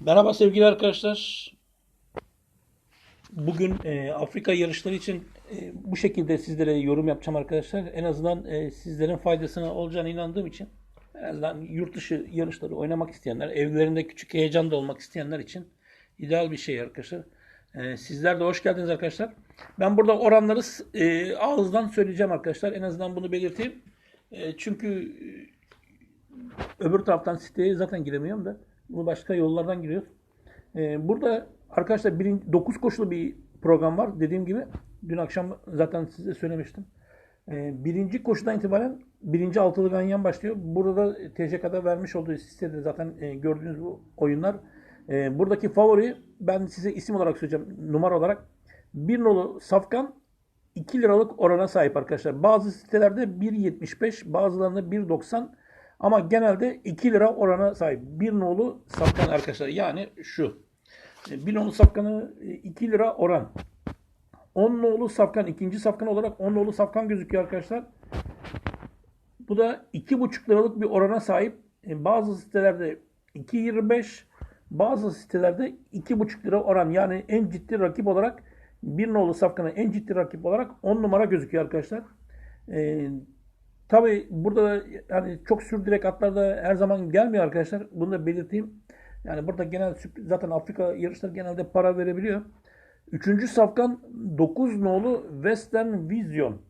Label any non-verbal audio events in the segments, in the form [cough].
Merhaba sevgili arkadaşlar. Bugün e, Afrika yarışları için e, bu şekilde sizlere yorum yapacağım arkadaşlar. En azından e, sizlerin faydasına olacağına inandığım için en azından yurt dışı yarışları oynamak isteyenler, evlerinde küçük heyecan da olmak isteyenler için ideal bir şey arkadaşlar. E, sizler de hoş geldiniz arkadaşlar. Ben burada oranları e, ağızdan söyleyeceğim arkadaşlar. En azından bunu belirteyim. E, çünkü öbür taraftan siteye zaten giremiyorum da bunu başka yollardan giriyoruz. Ee, burada arkadaşlar birinci, 9 koşulu bir program var. Dediğim gibi dün akşam zaten size söylemiştim. Ee, birinci koşudan itibaren birinci altılı ganyan başlıyor. Burada da TCK'da vermiş olduğu sitede zaten e, gördüğünüz bu oyunlar. E, buradaki favori ben size isim olarak söyleyeceğim numara olarak. Bir nolu Safkan 2 liralık orana sahip arkadaşlar. Bazı sitelerde 1.75 bazılarında 1.90 ama genelde 2 lira orana sahip. Bir nolu safkan arkadaşlar. Yani şu. E, Bir nolu safkanı e, 2 lira oran. 10 nolu safkan ikinci safkan olarak 10 nolu safkan gözüküyor arkadaşlar. Bu da 2,5 liralık bir orana sahip. E, Bazı sitelerde 2.25 bazı sitelerde 2,5 lira oran. Yani en ciddi rakip olarak bir nolu safkanın en ciddi rakip olarak 10 numara gözüküyor arkadaşlar. E, Tabi burada da yani çok sürdürek atlarda her zaman gelmiyor arkadaşlar. Bunu da belirteyim. Yani burada genel zaten Afrika yarışları genelde para verebiliyor. Üçüncü safkan 9 nolu Western Vision.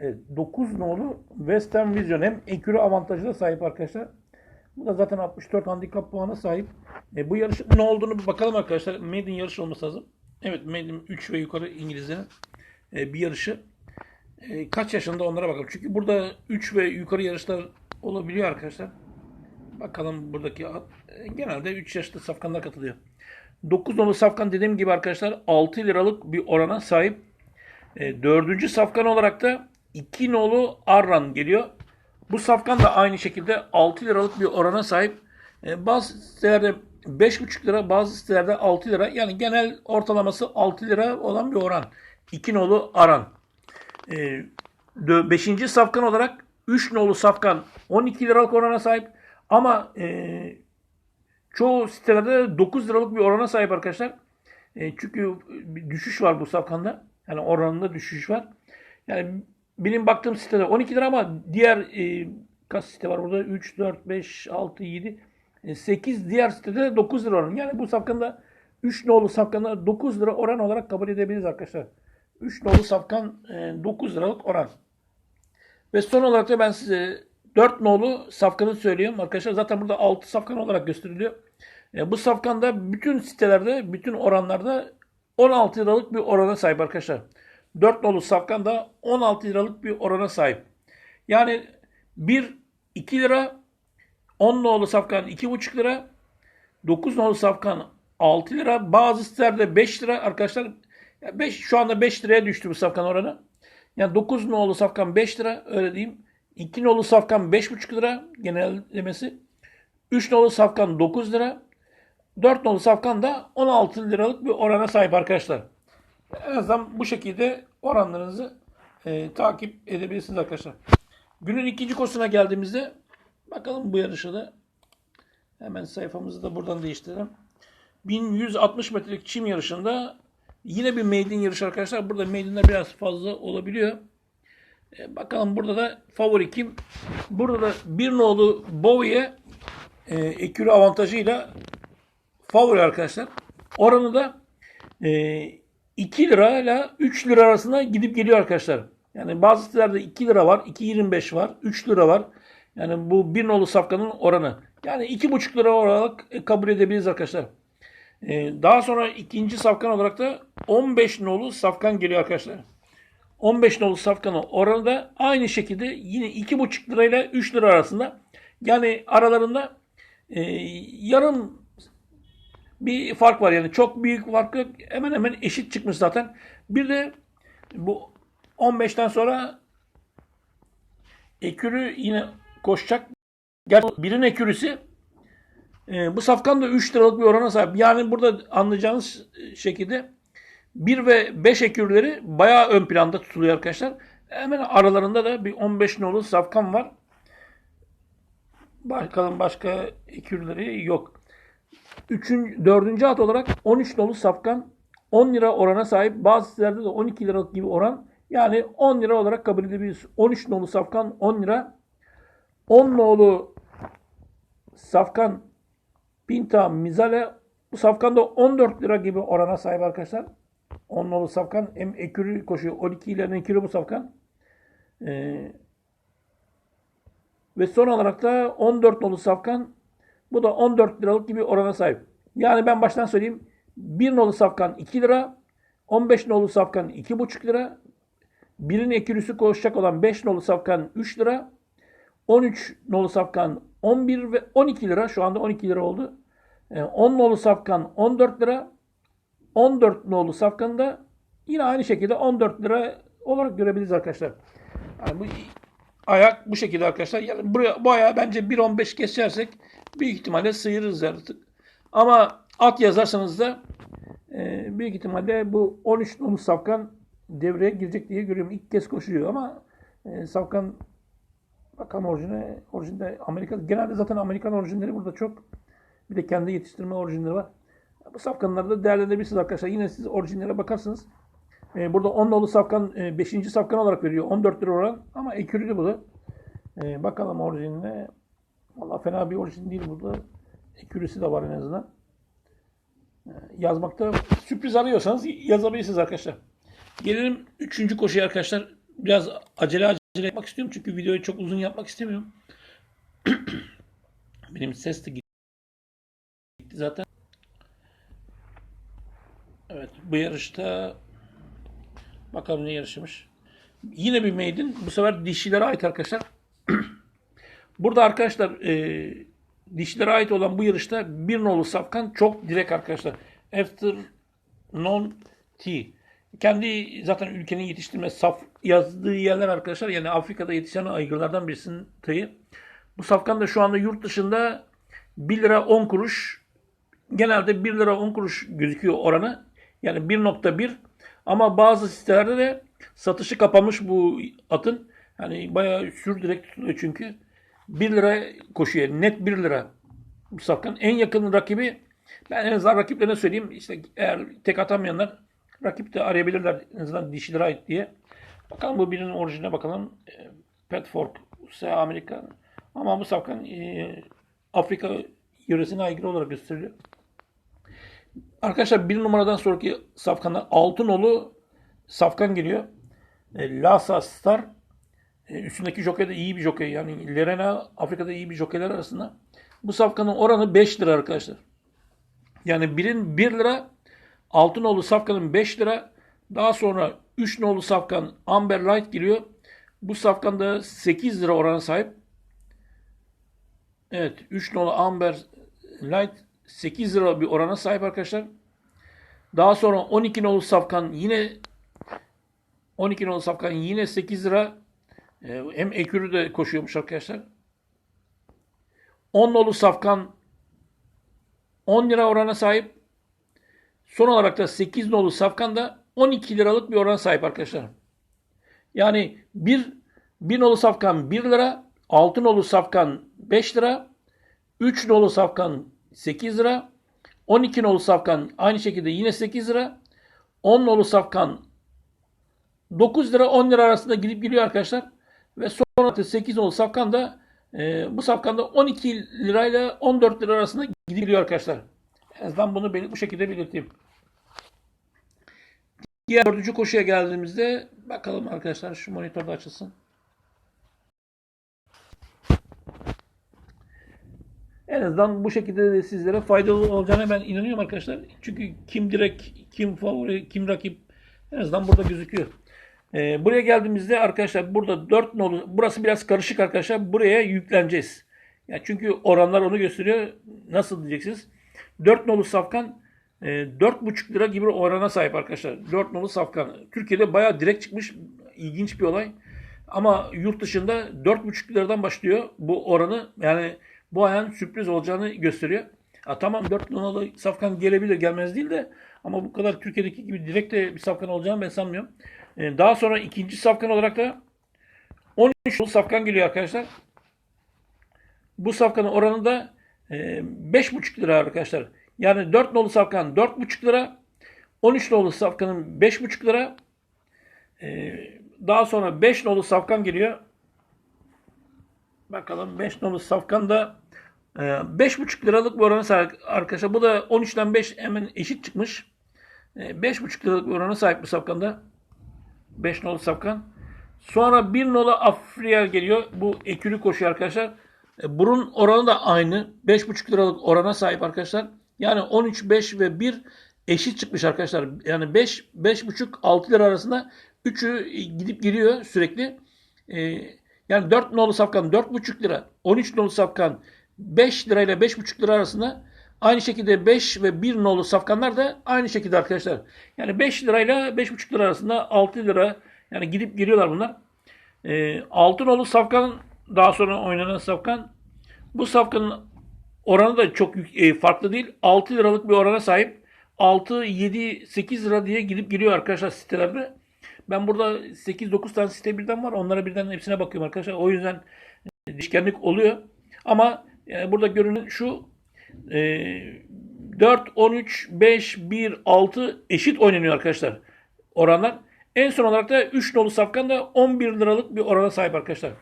Evet, 9 nolu Western Vision hem ekürü avantajına sahip arkadaşlar. Bu da zaten 64 handikap puanına sahip. E, bu yarışın ne olduğunu bir bakalım arkadaşlar. Maiden yarış olması lazım. Evet Maiden 3 ve yukarı İngilizlerin e, bir yarışı. E, kaç yaşında onlara bakalım. Çünkü burada 3 ve yukarı yarışlar olabiliyor arkadaşlar. Bakalım buradaki at. E, genelde 3 yaşlı safkanlar katılıyor. 9 nolu safkan dediğim gibi arkadaşlar 6 liralık bir orana sahip. E, dördüncü safkan olarak da 2 nolu Arran geliyor. Bu safkan da aynı şekilde 6 liralık bir orana sahip. E, bazı sitelerde 5,5 lira, bazı sitelerde 6 lira. Yani genel ortalaması 6 lira olan bir oran. 2 nolu Aran. 5. safkan olarak 3 nolu safkan 12 liralık orana sahip. Ama e, çoğu sitelerde 9 liralık bir orana sahip arkadaşlar. E, çünkü bir düşüş var bu safkanda. Yani oranında düşüş var. Yani benim baktığım sitede 12 lira ama diğer e, kaç site var burada? 3, 4, 5, 6, 7, 8 diğer sitede de 9 lira oran. Yani bu safkanda 3 nolu safkanda 9 lira oran olarak kabul edebiliriz arkadaşlar. 3 nolu safkan e, 9 liralık oran. Ve son olarak da ben size 4 nolu safkanı söylüyorum arkadaşlar. Zaten burada 6 safkan olarak gösteriliyor. E, bu safkan da bütün sitelerde, bütün oranlarda 16 liralık bir orana sahip arkadaşlar. 4 nolu safkan da 16 liralık bir orana sahip. Yani 1 2 lira, 10 nolu safkan 2,5 lira, 9 nolu safkan 6 lira, bazı sitelerde 5 lira arkadaşlar. 5 şu anda 5 liraya düştü bu safkan oranı. Yani 9 nolu safkan 5 lira öyle diyeyim. 2 nolu safkan 5,5 lira genellemesi. 3 nolu safkan 9 lira. 4 nolu safkan da 16 liralık bir orana sahip arkadaşlar. En azından bu şekilde oranlarınızı e, takip edebilirsiniz arkadaşlar. Günün ikinci koşusuna geldiğimizde bakalım bu yarışa da hemen sayfamızı da buradan değiştirelim. 1160 metrelik çim yarışında yine bir maiden yarışı arkadaşlar. Burada maidenler biraz fazla olabiliyor. E, bakalım burada da favori kim? Burada da bir nolu Bowie e, ekürü avantajıyla favori arkadaşlar. Oranı da e, 2 lira ile 3 lira arasında gidip geliyor arkadaşlar. Yani bazı sitelerde 2 lira var, 2.25 var, 3 lira var. Yani bu bir nolu safkanın oranı. Yani 2,5 lira olarak e, kabul edebiliriz arkadaşlar. Ee, daha sonra ikinci safkan olarak da 15 nolu safkan geliyor arkadaşlar. 15 nolu safkanın oranı da aynı şekilde yine 2,5 lirayla 3 lira arasında. Yani aralarında e, yarım bir fark var yani çok büyük fark yok. Hemen hemen eşit çıkmış zaten. Bir de bu 15'ten sonra ekürü yine koşacak. Gerçi birin ekürüsü e, bu safkan da 3 liralık bir orana sahip. Yani burada anlayacağınız şekilde 1 ve 5 ekürleri bayağı ön planda tutuluyor arkadaşlar. Hemen aralarında da bir 15 nolu safkan var. Bakalım başka ekürleri yok. Üçün, dördüncü at olarak 13 nolu safkan 10 lira orana sahip. Bazı sitelerde de 12 liralık gibi oran. Yani 10 lira olarak kabul edebiliriz. 13 nolu safkan 10 lira. 10 nolu safkan Pinta Mizale bu safkan da 14 lira gibi orana sahip arkadaşlar. 10 nolu safkan hem ekürü koşuyor. 12 ile ekürü bu safkan. Ee, ve son olarak da 14 nolu safkan bu da 14 liralık gibi orana sahip. Yani ben baştan söyleyeyim. 1 nolu safkan 2 lira, 15 nolu safkan 2,5 lira, birin ekürüsü koşacak olan 5 nolu safkan 3 lira, 13 nolu safkan 11 ve 12 lira. Şu anda 12 lira oldu. Ee, 10 nolu safkan 14 lira. 14 nolu safkanı da yine aynı şekilde 14 lira olarak görebiliriz arkadaşlar. Yani bu ayak bu şekilde arkadaşlar. Yani buraya, bu ayağı bence 1.15 kesersek büyük ihtimalle sıyırırız artık. Ama at yazarsanız da e, büyük ihtimalle bu 13 nolu safkan devreye girecek diye görüyorum. İlk kez koşuyor ama e, safkan bakalım orijine, orijinde Amerika genelde zaten Amerikan orijinleri burada çok. Bir de kendi yetiştirme orijinleri var. Bu safkanları da değerlendirebilirsiniz arkadaşlar. Yine siz orijinlere bakarsınız. Ee, burada 10 nolu safkan 5. safkan olarak veriyor. 14 lira oran ama ekürülü bu da. Ee, bakalım orijinine. Valla fena bir orijin değil burada. Ekürüsü de var en azından. Ee, yazmakta sürpriz arıyorsanız yazabilirsiniz arkadaşlar. Gelelim 3. koşuya arkadaşlar. Biraz acele acele yapmak istiyorum çünkü videoyu çok uzun yapmak istemiyorum. [clears throat] Benim ses de gitti zaten. Evet bu yarışta bakalım ne yarışmış. Yine bir maiden. Bu sefer dişilere ait arkadaşlar. [clears throat] Burada arkadaşlar e, dişilere ait olan bu yarışta bir nolu safkan çok direkt arkadaşlar. After non T. Kendi zaten ülkenin yetiştirme saf yazdığı yerler arkadaşlar. Yani Afrika'da yetişen aygırlardan birisinin tayı. Bu safkan da şu anda yurt dışında 1 lira 10 kuruş genelde 1 lira 10 kuruş gözüküyor oranı. Yani 1.1 ama bazı sitelerde de satışı kapanmış bu atın. Yani bayağı sürdürek tutuluyor çünkü. 1 lira koşuyor. Net 1 lira. Bu safkan en yakın rakibi ben en azından rakiplerine söyleyeyim. İşte eğer tek atamayanlar rakip de arayabilirler. En azından dişilere ait diye. Bakalım bu birinin orijine bakalım. E, Petfork, USA Amerika. Ama bu safkan e, Afrika yöresine aygırı olarak gösteriliyor. Arkadaşlar bir numaradan sonraki safkanda Altınolu safkan geliyor. E, Lhasa Star. E, üstündeki jokey de iyi bir jokey. Yani Lerena Afrika'da iyi bir jokeyler arasında. Bu safkanın oranı 5 lira arkadaşlar. Yani birin 1 lira. Altınolu safkanın 5 lira. Daha sonra 3 nolu safkan Amber Light geliyor. Bu safkanda 8 lira orana sahip. Evet 3 nolu Amber Light 8 lira bir orana sahip arkadaşlar. Daha sonra 12 nolu safkan yine 12 nolu safkan yine 8 lira. Ee, hem ekürü de koşuyormuş arkadaşlar. 10 nolu safkan 10 lira orana sahip. Son olarak da 8 nolu safkan da 12 liralık bir orana sahip arkadaşlar. Yani bir, bir nolu safkan 1 lira, 6 nolu safkan 5 lira, 3 nolu safkan 8 lira. 12 nolu safkan aynı şekilde yine 8 lira. 10 nolu safkan 9 lira 10 lira arasında gidip geliyor arkadaşlar. Ve sonra 8 nolu safkan da e, bu safkanda 12 lirayla 14 lira arasında gidip geliyor arkadaşlar. En azından bunu bel- bu şekilde belirteyim. Diğer dördüncü koşuya geldiğimizde bakalım arkadaşlar şu monitörde açılsın. En azından bu şekilde de sizlere faydalı olacağına ben inanıyorum arkadaşlar. Çünkü kim direkt, kim favori, kim rakip en azından burada gözüküyor. Ee, buraya geldiğimizde arkadaşlar burada 4 nolu, burası biraz karışık arkadaşlar. Buraya yükleneceğiz. Yani çünkü oranlar onu gösteriyor. Nasıl diyeceksiniz? 4 nolu safkan e, 4,5 lira gibi orana sahip arkadaşlar. 4 nolu safkan. Türkiye'de bayağı direkt çıkmış. İlginç bir olay. Ama yurt dışında 4,5 liradan başlıyor bu oranı. Yani bu ayağın sürpriz olacağını gösteriyor. Ha, tamam 4 numaralı safkan gelebilir gelmez değil de ama bu kadar Türkiye'deki gibi direkt de bir safkan olacağını ben sanmıyorum. Ee, daha sonra ikinci safkan olarak da 13 nolu safkan geliyor arkadaşlar. Bu safkanın oranı da 5,5 lira arkadaşlar. Yani 4 nolu safkan 4,5 lira. 13 nolu safkanın 5,5 lira. E, daha sonra 5 nolu safkan geliyor. Bakalım 5 nolu safkan da e, 5,5 liralık bir oranı sahip arkadaşlar. Bu da 13'ten 5 hemen eşit çıkmış. E, 5,5 liralık bir oranı sahip bu safkanda. 5 nolu safkan. Sonra 1 nolu Afriel geliyor. Bu ekürü koşuyor arkadaşlar. E, burun oranı da aynı. 5,5 liralık orana sahip arkadaşlar. Yani 13, 5 ve 1 eşit çıkmış arkadaşlar. Yani 5, 5,5, 6 lira arasında üçü gidip geliyor sürekli. E, yani 4 nolu safkan 4,5 lira. 13 nolu safkan 5 lira ile 5,5 lira arasında. Aynı şekilde 5 ve 1 nolu safkanlar da aynı şekilde arkadaşlar. Yani 5 lirayla 5,5 lira arasında 6 lira yani gidip geliyorlar bunlar. E, 6 nolu safkan daha sonra oynanan safkan. Bu safkanın oranı da çok e, farklı değil. 6 liralık bir orana sahip. 6, 7, 8 lira diye gidip geliyor arkadaşlar sitelerde. Ben burada 8-9 tane site birden var. Onlara birden hepsine bakıyorum arkadaşlar. O yüzden değişkenlik oluyor. Ama yani burada görünen şu e, 4, 13, 5, 1, 6 eşit oynanıyor arkadaşlar oranlar. En son olarak da 3 nolu safkan da 11 liralık bir orana sahip arkadaşlar.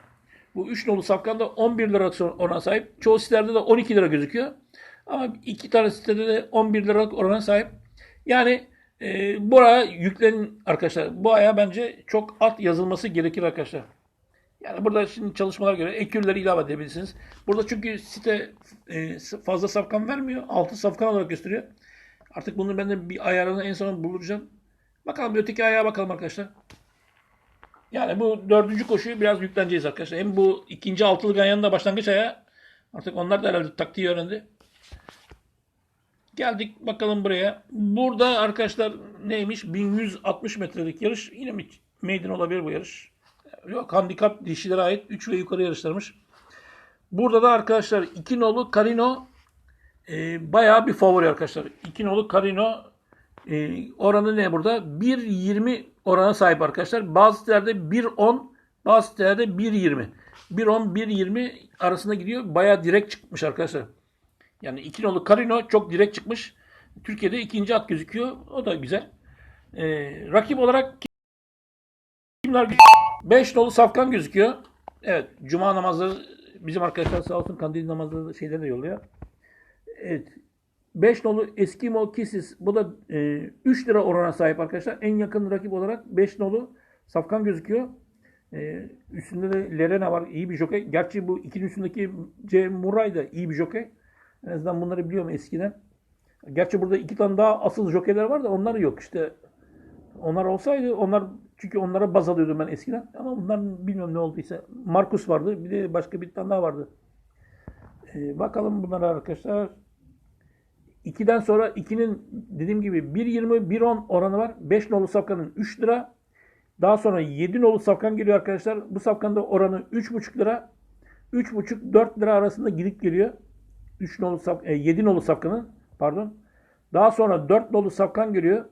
Bu 3 nolu safkan da 11 liralık orana sahip. Çoğu sitelerde de 12 lira gözüküyor. Ama iki tane sitede de 11 liralık orana sahip. Yani e, buraya yüklenin arkadaşlar. Bu aya bence çok at yazılması gerekir arkadaşlar. Yani burada şimdi çalışmalar göre ekürleri ilave edebilirsiniz. Burada çünkü site e, fazla safkan vermiyor. 6 safkan olarak gösteriyor. Artık bunu ben de bir ayarını en son bulacağım. Bakalım öteki ayağa bakalım arkadaşlar. Yani bu dördüncü koşuyu biraz yükleneceğiz arkadaşlar. Hem bu ikinci altılı ganyanın da başlangıç ayağı. Artık onlar da herhalde taktiği öğrendi. Geldik bakalım buraya. Burada arkadaşlar neymiş? 1160 metrelik yarış. Yine mi meydan olabilir bu yarış? Yok handikap dişilere ait 3 ve yukarı yarışlarmış. Burada da arkadaşlar 2 nolu Carino e, bayağı bir favori arkadaşlar. 2 nolu Carino e, oranı ne burada? 1.20 orana sahip arkadaşlar. Bazı sitelerde 1.10 bazı sitelerde 1.20. 1.10 1.20 arasında gidiyor. Bayağı direkt çıkmış arkadaşlar. Yani 2 nolu Carino çok direkt çıkmış. Türkiye'de ikinci at gözüküyor. O da güzel. E, rakip olarak kimler 5 nolu Safkan gözüküyor. Evet. Cuma namazları bizim arkadaşlar sağ olsun kandil namazları şeyleri de yolluyor. Evet. 5 nolu Eskimo Kisses. Bu da e, 3 lira orana sahip arkadaşlar. En yakın rakip olarak 5 nolu Safkan gözüküyor. E, üstünde de Lerena var. iyi bir jokey. Gerçi bu ikinin üstündeki C. Murray da iyi bir jokey. En azından bunları biliyorum eskiden. Gerçi burada iki tane daha asıl jokeyler var da onlar yok. İşte onlar olsaydı onlar çünkü onlara baz alıyordum ben eskiden. Ama bunlar bilmiyorum ne olduysa. Markus vardı. Bir de başka bir tane daha vardı. Ee, bakalım bunlara arkadaşlar. 2'den sonra 2'nin dediğim gibi 1.20 1.10 oranı var. 5 nolu safkanın 3 lira. Daha sonra 7 nolu safkan geliyor arkadaşlar. Bu safkanda oranı 3.5 lira. 3.5-4 lira arasında gidip geliyor. 3 nolu saf, e, 7 nolu safkanın pardon. Daha sonra 4 nolu safkan geliyor.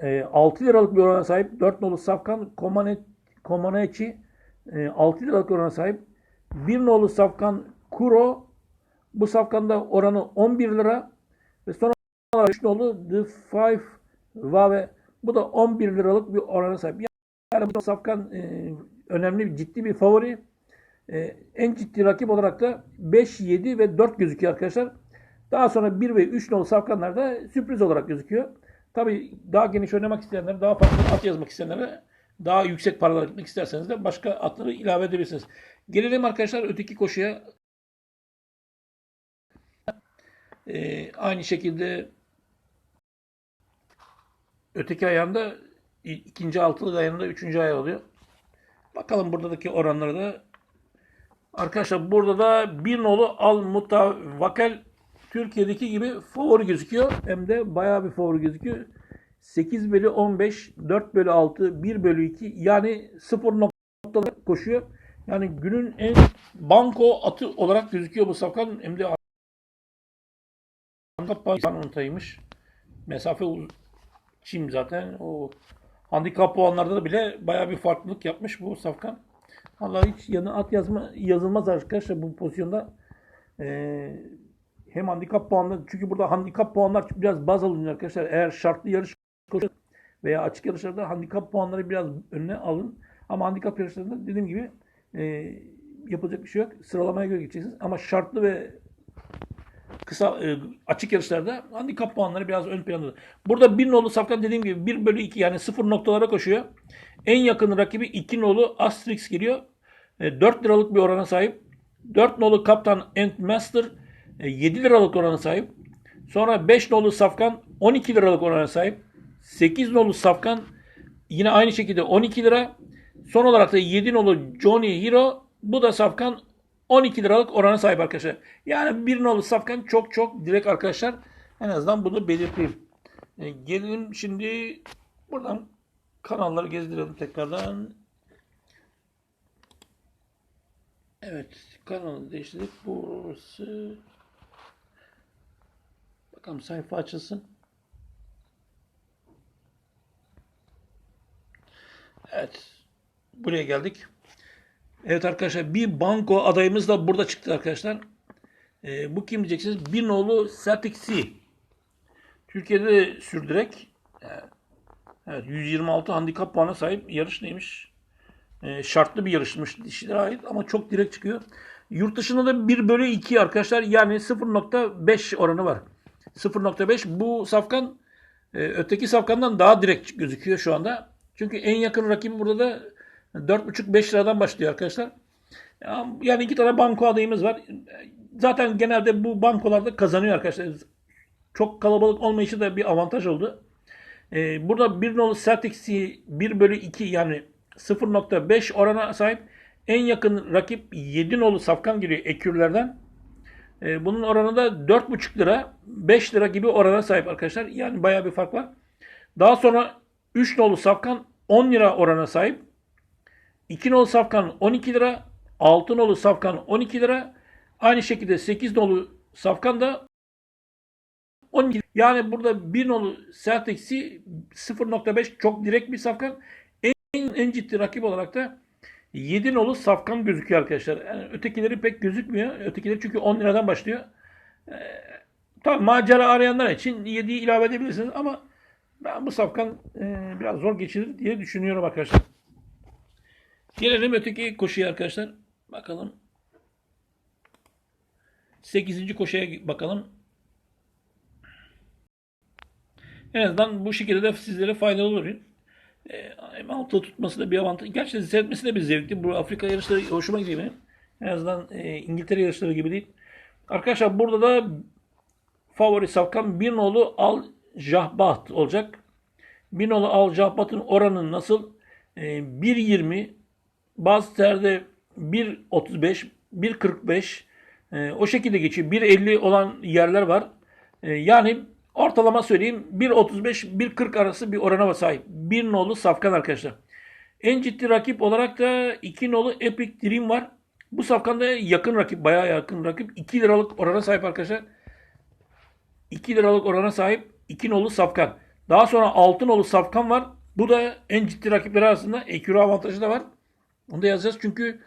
E, 6 liralık bir orana sahip. 4 nolu safkan Komane, Komaneci e, 6 liralık orana sahip. 1 nolu safkan Kuro bu safkanda oranı 11 lira. Ve sonra 3 nolu The Five Vave bu da 11 liralık bir orana sahip. Yani bu safkan e, önemli, ciddi bir favori. E, en ciddi rakip olarak da 5, 7 ve 4 gözüküyor arkadaşlar. Daha sonra 1 ve 3 nolu safkanlar da sürpriz olarak gözüküyor. Tabii daha geniş oynamak isteyenler, daha farklı at yazmak isteyenlere daha yüksek paralar gitmek isterseniz de başka atları ilave edebilirsiniz. Gelelim arkadaşlar öteki koşuya. Ee, aynı şekilde öteki ayağında ikinci altılı ayağında üçüncü ayağı oluyor. Bakalım buradaki oranları da. Arkadaşlar burada da bir nolu al mutavakel Türkiye'deki gibi favori gözüküyor. Hem de bayağı bir favori gözüküyor. 8 bölü 15, 4 bölü 6, 1 bölü 2 yani 0 noktalar koşuyor. Yani günün en banko atı olarak gözüküyor bu safkan. Hem de handikap puanıymış. Mesafe çim zaten. O handikap puanlarda da bile bayağı bir farklılık yapmış bu safkan. Vallahi hiç yanı at yazma yazılmaz arkadaşlar bu pozisyonda. Ee, hem handikap puanları çünkü burada handikap puanlar biraz baz alınıyor arkadaşlar. Eğer şartlı yarış koşu veya açık yarışlarda handikap puanları biraz önüne alın. Ama handikap yarışlarında dediğim gibi e, yapılacak bir şey yok. Sıralamaya göre gideceksiniz. Ama şartlı ve kısa e, açık yarışlarda handikap puanları biraz ön planda. Burada bir nolu Safkan dediğim gibi 1 bölü 2 yani sıfır noktalara koşuyor. En yakın rakibi 2 nolu Asterix geliyor. E, 4 liralık bir orana sahip. 4 nolu Kaptan Ant Master e, 7 liralık orana sahip. Sonra 5 nolu Safkan 12 liralık orana sahip. 8 nolu Safkan yine aynı şekilde 12 lira. Son olarak da 7 nolu Johnny Hero bu da Safkan 12 liralık orana sahip arkadaşlar. Yani bir nolu Safkan çok çok direkt arkadaşlar. En azından bunu belirteyim. E, gelelim şimdi buradan kanalları gezdirelim tekrardan. Evet kanalı değiştirdik. Burası bakalım sayfa açılsın. Evet. Buraya geldik. Evet arkadaşlar bir banko adayımız da burada çıktı arkadaşlar. Ee, bu kim diyeceksiniz? Bir nolu Celtic Sea. Türkiye'de de sürdürek. Ee, Evet 126 handikap puana sahip yarış neymiş? Ee, şartlı bir yarışmış dişilere ait ama çok direkt çıkıyor. Yurt dışında da 1 bölü 2 arkadaşlar yani 0.5 oranı var. 0.5 bu safkan e, öteki safkandan daha direkt gözüküyor şu anda. Çünkü en yakın rakibi burada da 4.5-5 liradan başlıyor arkadaşlar. Yani iki tane banko adayımız var. Zaten genelde bu bankolarda kazanıyor arkadaşlar. Çok kalabalık olmayışı da bir avantaj oldu. Ee, burada bir nolu Celtics'i 1 bölü 2 yani 0.5 orana sahip. En yakın rakip 7 nolu Safkan giriyor ekürlerden. Ee, bunun oranı da 4.5 lira 5 lira gibi orana sahip arkadaşlar. Yani bayağı bir fark var. Daha sonra 3 nolu Safkan 10 lira orana sahip. 2 nolu Safkan 12 lira. 6 nolu Safkan 12 lira. Aynı şekilde 8 nolu Safkan da 12. Yani burada 1 nolu Celtics'i 0.5 çok direkt bir safkan. En, en ciddi rakip olarak da 7 nolu safkan gözüküyor arkadaşlar. Yani ötekileri pek gözükmüyor. Ötekileri çünkü 10 liradan başlıyor. Ee, tabii macera arayanlar için 7'yi ilave edebilirsiniz ama ben bu safkan e, biraz zor geçirir diye düşünüyorum arkadaşlar. Gelelim öteki koşuya arkadaşlar. Bakalım. 8. koşuya bakalım. En azından bu şekilde de sizlere faydalı olur. E, altta tutması da bir avantaj. Gerçi seyretmesi de bir zevkli. Bu Afrika yarışları hoşuma gidiyor benim. En azından e, İngiltere yarışları gibi değil. Arkadaşlar burada da favori safkan bir nolu Al Jahbat olacak. Bir nolu Al Jahbat'ın oranı nasıl? E, 1.20 bazı yerde 1.35 1.45 e, o şekilde geçiyor. 1.50 olan yerler var. E, yani Ortalama söyleyeyim 1.35-1.40 arası bir orana sahip. Bir nolu safkan arkadaşlar. En ciddi rakip olarak da 2 nolu Epic Dream var. Bu safkan da yakın rakip, bayağı yakın rakip. 2 liralık orana sahip arkadaşlar. 2 liralık orana sahip 2 nolu safkan. Daha sonra 6 nolu safkan var. Bu da en ciddi rakipler arasında ekürü avantajı da var. Onu da yazacağız çünkü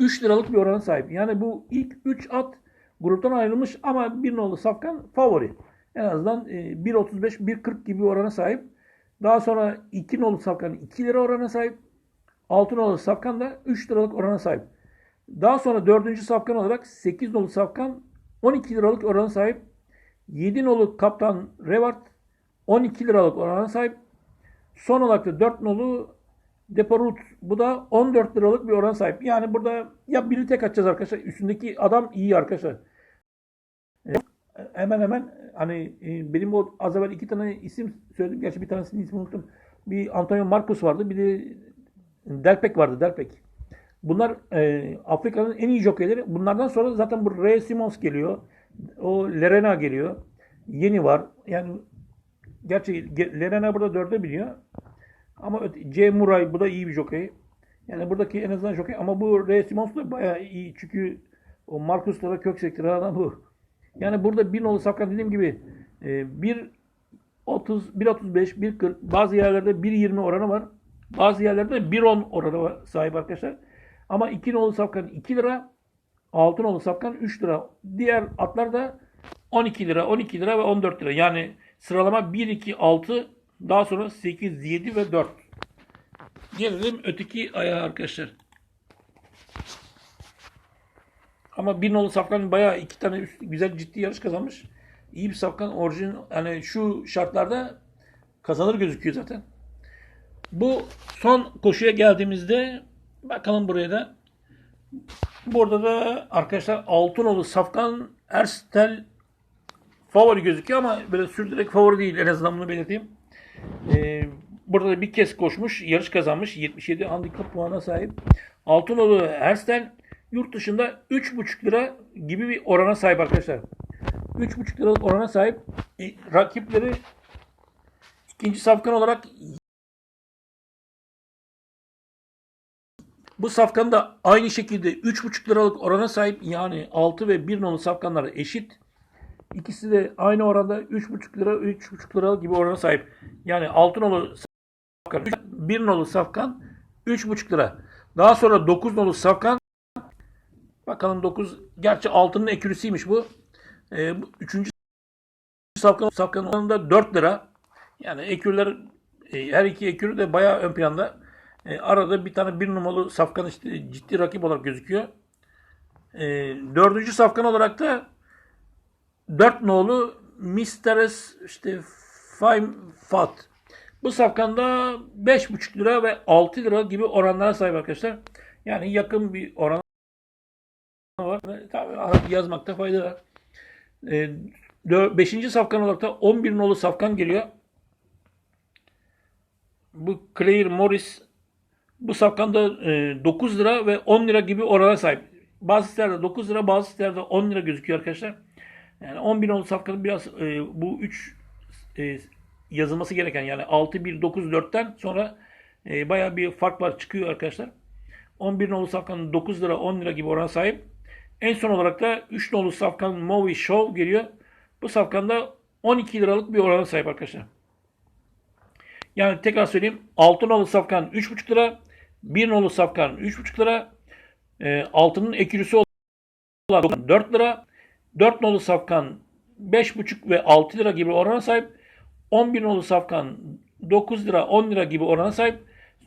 3 liralık bir orana sahip. Yani bu ilk 3 at gruptan ayrılmış ama 1 nolu safkan favori en azından 1.35-1.40 e, gibi orana sahip. Daha sonra 2 nolu safkan 2 lira orana sahip. 6 nolu safkan da 3 liralık orana sahip. Daha sonra 4. safkan olarak 8 nolu safkan 12 liralık orana sahip. 7 nolu kaptan Revart 12 liralık orana sahip. Son olarak da 4 nolu Deporut bu da 14 liralık bir oran sahip. Yani burada ya biri tek açacağız arkadaşlar. Üstündeki adam iyi arkadaşlar. Hemen hemen hani e, benim o az evvel iki tane isim söyledim. Gerçi bir tanesini ismi unuttum. Bir Antonio Marcos vardı. Bir de Delpek vardı. Delpek. Bunlar e, Afrika'nın en iyi jokeyleri. Bunlardan sonra zaten bu Ray Simons geliyor. O Lerena geliyor. Yeni var. Yani gerçi Lerena burada dörde biliyor. Ama C. Murray bu da iyi bir jokey. Yani buradaki en azından jokey. Ama bu Ray Simons da bayağı iyi. Çünkü o Marcus'lara kök sektiren adam bu. Yani burada bir nolu safkan dediğim gibi 1.30, 1.35, 1.40 bazı yerlerde 1.20 oranı var. Bazı yerlerde 1.10 oranı var, sahip arkadaşlar. Ama 2 nolu safkan 2 lira, 6 nolu safkan 3 lira. Diğer atlar da 12 lira, 12 lira ve 14 lira. Yani sıralama 1, 2, 6, daha sonra 8, 7 ve 4. Gelelim öteki ayağa arkadaşlar. Ama bir nolu safkan bayağı iki tane güzel ciddi yarış kazanmış. İyi bir safkan orijin hani şu şartlarda kazanır gözüküyor zaten. Bu son koşuya geldiğimizde bakalım buraya da. Burada da arkadaşlar Altınolu Safkan Erstel favori gözüküyor ama böyle sürdürerek favori değil en azından bunu belirteyim. Ee, burada da bir kez koşmuş, yarış kazanmış. 77 handikap puana sahip. Altınoğlu Herstel yurt dışında 3,5 lira gibi bir orana sahip arkadaşlar. 3,5 liralık orana sahip. E, rakipleri ikinci safkan olarak bu safkan da aynı şekilde 3,5 liralık orana sahip. Yani 6 ve 1 nolu safkanlar eşit. İkisi de aynı oranda 3,5 lira 3,5 lira gibi orana sahip. Yani 6 nolu safkan 1 nolu safkan 3,5 lira. Daha sonra 9 nolu safkan bakalım 9 gerçi altının ekürüsüymüş bu. Ee, bu üçüncü safkan safkanın oranında 4 lira. Yani ekürler e, her iki ekürü de bayağı ön planda. E, arada bir tane bir numaralı safkan işte ciddi rakip olarak gözüküyor. E, dördüncü safkan olarak da 4 nolu Misteres işte Fine Fat. Bu safkanda 5,5 lira ve 6 lira gibi oranlara sahip arkadaşlar. Yani yakın bir oran var. Ve Tabii yazmakta fayda var. 5. safkan olarak da 11 nolu safkan geliyor. Bu Claire Morris bu safkanda 9 lira ve 10 lira gibi orana sahip. Bazı sitelerde 9 lira, bazı sitelerde 10 lira gözüküyor arkadaşlar. Yani 10 bin nolu safkanın biraz e, bu 3 e, yazılması gereken yani 6, 1, 9, 4'ten sonra e, bayağı bir fark var çıkıyor arkadaşlar. 11 nolu safkanın 9 lira 10 lira gibi orana sahip. En son olarak da 3 nolu safkan Movie Show geliyor. Bu safkanda 12 liralık bir orana sahip arkadaşlar. Yani tekrar söyleyeyim. 6 nolu safkan 3,5 lira. 1 nolu safkan 3,5 lira. E, altının ekürüsü olan 4 lira. 4 nolu safkan 5,5 ve 6 lira gibi orana sahip. 11 nolu safkan 9 lira 10 lira gibi orana sahip.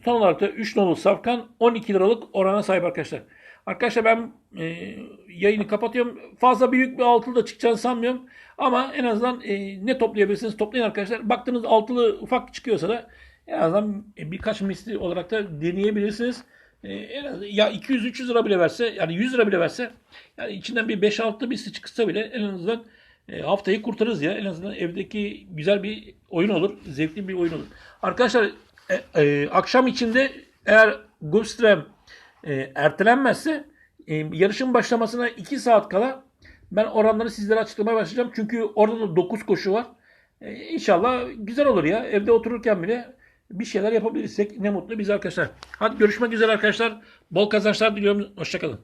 Son olarak da 3 nolu safkan 12 liralık orana sahip arkadaşlar. Arkadaşlar ben e, yayını kapatıyorum. Fazla büyük bir altılı da çıkacağını sanmıyorum. Ama en azından e, ne toplayabilirsiniz toplayın arkadaşlar. Baktığınız altılı ufak çıkıyorsa da en azından e, birkaç misli olarak da deneyebilirsiniz. E, en az, ya 200-300 lira bile verse yani 100 lira bile verse yani içinden bir 5-6 misli çıksa bile en azından e, haftayı kurtarırız ya. En azından evdeki güzel bir oyun olur. Zevkli bir oyun olur. Arkadaşlar e, e, akşam içinde eğer Gulfstream e, ertelenmezse e, yarışın başlamasına 2 saat kala ben oranları sizlere açıklamaya başlayacağım. Çünkü orada da 9 koşu var. E, inşallah güzel olur ya. Evde otururken bile bir şeyler yapabilirsek ne mutlu biz arkadaşlar. Hadi görüşmek üzere arkadaşlar. Bol kazançlar diliyorum. Hoşçakalın.